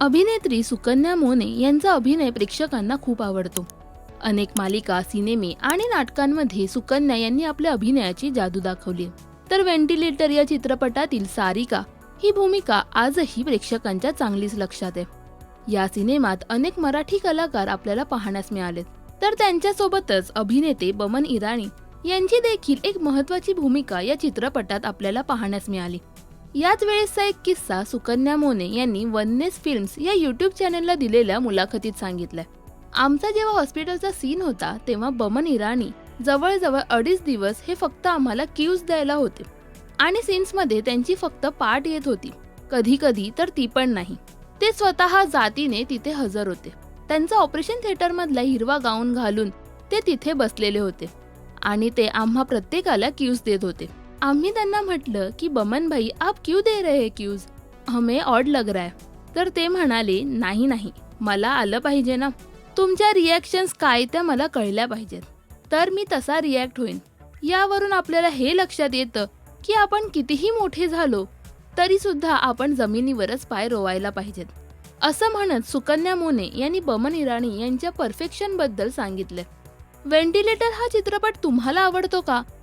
अभिनेत्री सुकन्या मोने यांचा अभिनय प्रेक्षकांना खूप आवडतो. अनेक मालिका सिनेमे आणि नाटकांमध्ये सुकन्या यांनी आपल्या अभिनयाची जादू दाखवली. तर व्हेंटिलेटर या चित्रपटातील सारिका ही भूमिका आजही प्रेक्षकांच्या चांगलीच लक्षात आहे. या सिनेमात अनेक मराठी कलाकार आपल्याला पाहण्यास मिळालेत. तर त्यांच्यासोबतच अभिनेते बमन इराणी यांची देखील एक महत्वाची भूमिका या चित्रपटात आपल्याला पाहण्यास मिळाली. याच वेळेसचा एक किस्सा सुकन्या मोने यांनी वननेस फिल्म्स या युट्यूब चॅनलला दिलेल्या मुलाखतीत सांगितलाय. आमचा जेव्हा हॉस्पिटलचा सीन होता तेव्हा बमन इराणी जवळजवळ अडीच दिवस हे फक्त आम्हाला क्यूज द्यायला होते. आणि सीन्समध्ये त्यांची फक्त पाठ येत होती. कधी कधी तर ती पण नाही. ते स्वतः जातीने तिथे हजर होते. त्यांचा ऑपरेशन थिएटरमधला हिरवा गाऊन घालून ते तिथे बसलेले होते. आणि ते आम्हा प्रत्येकाला क्यूज देत होते. आम्ही त्यांना म्हटलं की बमन भाई आप क्यू दे रहे क्यूज? हमें ऑड लग रहा है. तर ते म्हणाले नाही नाही मला आलं पाहिजे ना. तुमच्या रिॲक्शन्स काय त्या मला कळल्या पाहिजेत. तर मी तसा रिॲक्ट होईन. यावरून आपल्याला हे लक्षात येतं की आपण कितीही मोठे झालो तरी सुद्धा आपण जमिनीवरच पाय रोवायला पाहिजेत. असं म्हणत सुकन्या मोने यांनी बमन इराणी यांच्या परफेक्शनबद्दल सांगितले. व्हेंटिलेटर हा चित्रपट तुम्हाला आवडतो का?